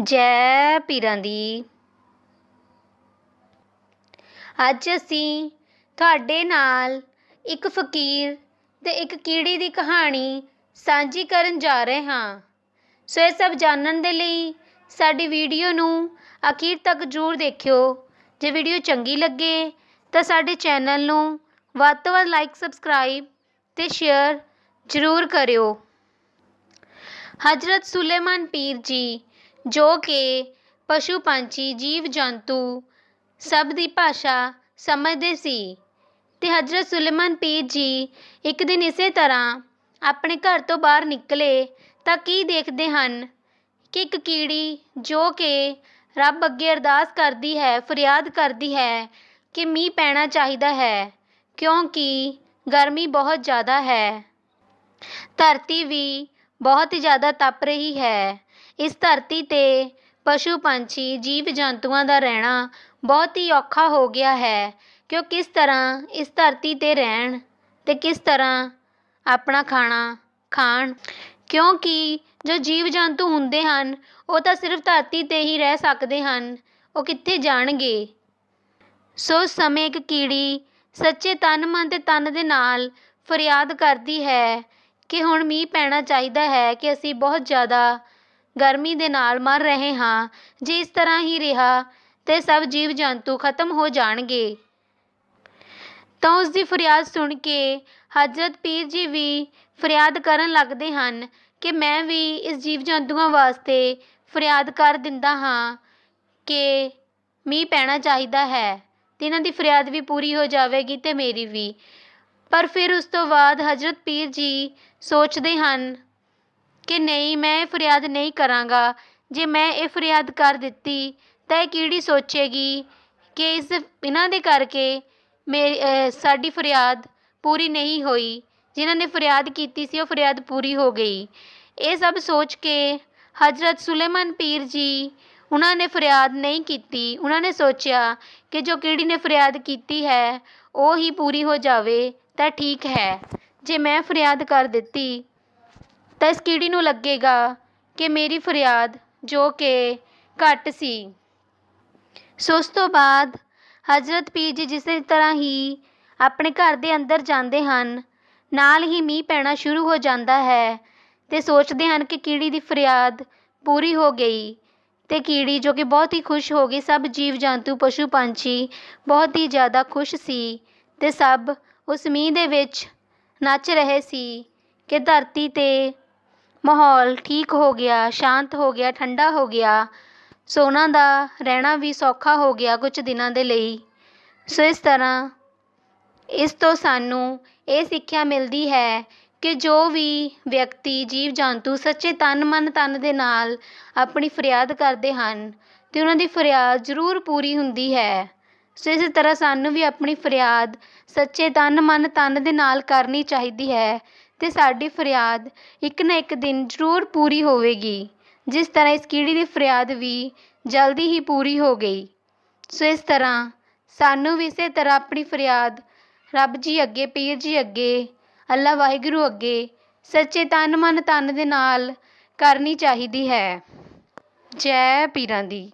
ਜੈ ਪੀਰਾਂ ਦੀ। ਅੱਜ ਅਸੀਂ ਤੁਹਾਡੇ ਨਾਲ ਇੱਕ ਫਕੀਰ ਤੇ ਇੱਕ ਕੀੜੀ ਦੀ ਕਹਾਣੀ ਸਾਂਝੀ ਕਰਨ ਜਾ ਰਹੇ ਹਾਂ। ਸੋ ਇਹ ਸਭ ਜਾਣਨ ਦੇ ਲਈ ਸਾਡੀ ਵੀਡੀਓ ਨੂੰ ਅਖੀਰ ਤੱਕ ਜ਼ਰੂਰ ਦੇਖਿਓ। ਜੇ ਵੀਡੀਓ ਚੰਗੀ ਲੱਗੇ ਤਾਂ ਸਾਡੇ ਚੈਨਲ ਨੂੰ ਵੱਧ ਤੋਂ ਵੱਧ ਲਾਈਕ ਸਬਸਕ੍ਰਾਈਬ ਤੇ ਸ਼ੇਅਰ ਜ਼ਰੂਰ ਕਰਿਓ। ਹਜ਼ਰਤ ਸੁਲੇਮਾਨ ਪੀਰ ਜੀ ਜੋ ਕਿ ਪਸ਼ੂ ਪੰਛੀ, ਜੀਵ ਜੰਤੂ ਸਭ ਦੀ ਭਾਸ਼ਾ ਸਮਝਦੇ ਸੀ ਤੇ ਹਜ਼ਰਤ ਸੁਲੇਮਾਨ ਪੀਰ ਜੀ ਇੱਕ ਦਿਨ ਇਸੇ ਤਰ੍ਹਾਂ ਆਪਣੇ ਘਰ ਤੋਂ ਬਾਹਰ ਨਿਕਲੇ ਤਾਂ ਕੀ ਦੇਖਦੇ ਹਨ ਕਿ ਇੱਕ ਕੀੜੀ ਜੋ ਕਿ ਰੱਬ ਅੱਗੇ ਅਰਦਾਸ ਕਰਦੀ ਹੈ, ਫਰਿਆਦ ਕਰਦੀ ਹੈ ਕਿ ਮੀਂਹ ਪੈਣਾ ਚਾਹੀਦਾ ਹੈ ਕਿਉਂਕਿ ਗਰਮੀ ਬਹੁਤ ਜ਼ਿਆਦਾ ਹੈ। ਧਰਤੀ ਵੀ ਬਹੁਤ ਜ਼ਿਆਦਾ ਤਪ ਰਹੀ ਹੈ। ਇਸ ਧਰਤੀ ਤੇ ਪਸ਼ੂ ਪੰਛੀ, ਜੀਵ ਜੰਤੂਆਂ ਦਾ ਰਹਿਣਾ ਬਹੁਤ ਹੀ ਔਖਾ ਹੋ ਗਿਆ ਹੈ ਕਿ ਉਹ ਕਿਸ ਤਰ੍ਹਾਂ ਇਸ ਧਰਤੀ ਤੇ ਰਹਿਣ ਅਤੇ ਕਿਸ ਤਰ੍ਹਾਂ ਆਪਣਾ ਖਾਣਾ ਖਾਣ? ਕਿਉਂਕਿ ਜੋ ਜੀਵ ਜੰਤੂ ਹੁੰਦੇ ਹਨ, ਉਹ ਤਾਂ ਸਿਰਫ ਧਰਤੀ ਤੇ ਹੀ ਰਹਿ ਸਕਦੇ ਹਨ, ਉਹ ਕਿੱਥੇ ਜਾਣਗੇ? ਸੋ ਸਮੇਂ ਇੱਕ ਕੀੜੀ ਸੱਚੇ ਤਨ ਮਨ ਤੇ ਤਨ ਦੇ ਨਾਲ ਫਰਿਆਦ ਕਰਦੀ ਹੈ ਕਿ ਹੁਣ ਮੀਂਹ ਪੈਣਾ ਚਾਹੀਦਾ ਹੈ ਕਿ ਅਸੀਂ ਬਹੁਤ ਜ਼ਿਆਦਾ ਗਰਮੀ ਦੇ ਨਾਲ ਮਰ ਰਹੇ ਹਾਂ। ਜੇ ਇਸ ਤਰ੍ਹਾਂ ਹੀ ਰਿਹਾ, ਤੇ ਸਭ ਜੀਵ ਜੰਤੂ ਖਤਮ ਹੋ ਜਾਣਗੇ। ਤਾਂ ਉਸ ਦੀ ਫਰਿਆਦ ਸੁਣ ਕੇ ਹਜ਼ਰਤ ਪੀਰ ਜੀ ਵੀ ਫਰਿਆਦ ਕਰਨ ਲੱਗਦੇ ਹਨ ਕਿ ਮੈਂ ਵੀ ਇਸ ਜੀਵ ਜੰਤੂਆਂ ਵਾਸਤੇ ਫਰਿਆਦ ਕਰ ਦਿੰਦਾ ਹਾਂ ਕਿ ਮੀਂਹ ਪੈਣਾ ਚਾਹੀਦਾ ਹੈ। ਤੇ ਇਹਨਾਂ ਦੀ ਫਰਿਆਦ ਵੀ ਪੂਰੀ ਹੋ ਜਾਵੇਗੀ ਤੇ ਮੇਰੀ ਵੀ। ਪਰ ਫਿਰ ਉਸ ਤੋਂ ਬਾਅਦ ਹਜ਼ਰਤ ਪੀਰ ਜੀ ਸੋਚਦੇ ਹਨ ਕਿ ਨਹੀਂ, ਮੈਂ ਇਹ ਫਰਿਆਦ ਨਹੀਂ ਕਰਾਂਗਾ। ਜੇ ਮੈਂ ਇਹ ਫਰਿਆਦ ਕਰ ਦਿੱਤੀ, ਤਾਂ ਇਹ ਕਿਹੜੀ ਸੋਚੇਗੀ ਕਿ ਇਸ, ਇਹਨਾਂ ਦੇ ਕਰਕੇ ਮੇਰੀ ਸਾਡੀ ਫਰਿਆਦ ਪੂਰੀ ਨਹੀਂ ਹੋਈ। ਜਿਨ੍ਹਾਂ ਨੇ ਫਰਿਆਦ ਕੀਤੀ ਸੀ, ਉਹ ਫਰਿਆਦ ਪੂਰੀ ਹੋ ਗਈ। ਇਹ ਸਭ ਸੋਚ ਕੇ ਹਜ਼ਰਤ ਸੁਲੇਮਾਨ ਪੀਰ ਜੀ, ਉਹਨਾਂ ਨੇ ਫਰਿਆਦ ਨਹੀਂ ਕੀਤੀ। ਉਹਨਾਂ ਨੇ ਸੋਚਿਆ ਕਿ ਜੋ ਕੀੜੀ ਨੇ ਫਰਿਆਦ ਕੀਤੀ ਹੈ, ਉਹ ਹੀ ਪੂਰੀ ਹੋ ਜਾਵੇ, ਤਾਂ ਠੀਕ ਹੈ। ਜੇ ਮੈਂ ਫਰਿਆਦ ਕਰ ਦਿੱਤੀ ਤਾਂ ਇਸ ਕੀੜੀ ਨੂੰ ਲੱਗੇਗਾ ਕਿ ਮੇਰੀ ਫਰਿਆਦ ਜੋ ਕਿ ਘੱਟ ਸੀ। ਸੋ ਉਸ ਤੋਂ ਬਾਅਦ ਹਜ਼ਰਤ ਪੀਰ ਜੀ ਜਿਸੇ ਤਰ੍ਹਾਂ ਹੀ ਆਪਣੇ ਘਰ ਦੇ ਅੰਦਰ ਜਾਂਦੇ ਹਨ, ਨਾਲ ਹੀ ਮੀਂਹ ਪੈਣਾ ਸ਼ੁਰੂ ਹੋ ਜਾਂਦਾ ਹੈ ਤੇ ਸੋਚਦੇ ਹਨ ਕਿ ਕੀੜੀ ਦੀ ਫਰਿਆਦ ਪੂਰੀ ਹੋ ਗਈ ਤੇ ਕੀੜੀ ਜੋ ਕਿ ਬਹੁਤ ਹੀ ਖੁਸ਼ ਹੋ ਗਈ, ਸਭ ਜੀਵ ਜੰਤੂ, ਪਸ਼ੂ ਪੰਛੀ ਬਹੁਤ ਹੀ ਜ਼ਿਆਦਾ ਖੁਸ਼ ਸੀ ਤੇ ਸਭ ਉਸ ਮੀਂਹ ਦੇ ਵਿੱਚ ਨੱਚ ਰਹੇ ਸੀ ਕਿ ਧਰਤੀ ਤੇ ਮਾਹੌਲ ਠੀਕ ਹੋ ਗਿਆ, ਸ਼ਾਂਤ ਹੋ ਗਿਆ, ਠੰਡਾ ਹੋ ਗਿਆ। ਸੋ ਉਹਨਾਂ ਦਾ ਰਹਿਣਾ ਵੀ ਸੌਖਾ ਹੋ ਗਿਆ ਕੁਝ ਦਿਨਾਂ ਦੇ ਲਈ। ਸੋ ਇਸ ਤਰ੍ਹਾਂ ਇਸ ਤੋਂ ਸਾਨੂੰ ਇਹ ਸਿੱਖਿਆ ਮਿਲਦੀ ਹੈ ਕਿ ਜੋ ਵੀ ਵਿਅਕਤੀ ਜੀਵ ਜੰਤੂ ਸੱਚੇ ਤਨ ਮਨ ਤਨ ਦੇ ਨਾਲ ਆਪਣੀ ਫਰਿਆਦ ਕਰਦੇ ਹਨ, ਤੇ ਉਹਨਾਂ ਦੀ ਫਰਿਆਦ ਜ਼ਰੂਰ ਪੂਰੀ ਹੁੰਦੀ ਹੈ। ਸੋ ਇਸੇ ਤਰ੍ਹਾਂ ਸਾਨੂੰ ਵੀ ਆਪਣੀ ਫਰਿਆਦ ਸੱਚੇ ਤਨ ਮਨ ਤਨ ਦੇ ਨਾਲ ਕਰਨੀ ਚਾਹੀਦੀ ਹੈ ਅਤੇ ਸਾਡੀ ਫਰਿਆਦ ਇੱਕ ਨਾ ਇੱਕ ਦਿਨ ਜ਼ਰੂਰ ਪੂਰੀ ਹੋਵੇਗੀ। ਜਿਸ ਤਰ੍ਹਾਂ ਇਸ ਕੀੜੀ ਦੀ ਫਰਿਆਦ ਵੀ ਜਲਦੀ ਹੀ ਪੂਰੀ ਹੋ ਗਈ। ਸੋ ਇਸ ਤਰ੍ਹਾਂ ਸਾਨੂੰ ਵੀ ਇਸੇ ਤਰ੍ਹਾਂ ਆਪਣੀ ਫਰਿਆਦ ਰੱਬ ਜੀ ਅੱਗੇ, ਪੀਰ ਜੀ ਅੱਗੇ, ਅੱਲਾ ਵਾਹਿਗੁਰੂ ਅੱਗੇ ਸੱਚੇ ਤਨ ਮਨ ਧਨ ਦੇ ਨਾਲ ਕਰਨੀ ਚਾਹੀਦੀ ਹੈ। ਜੈ ਪੀਰਾਂ ਦੀ।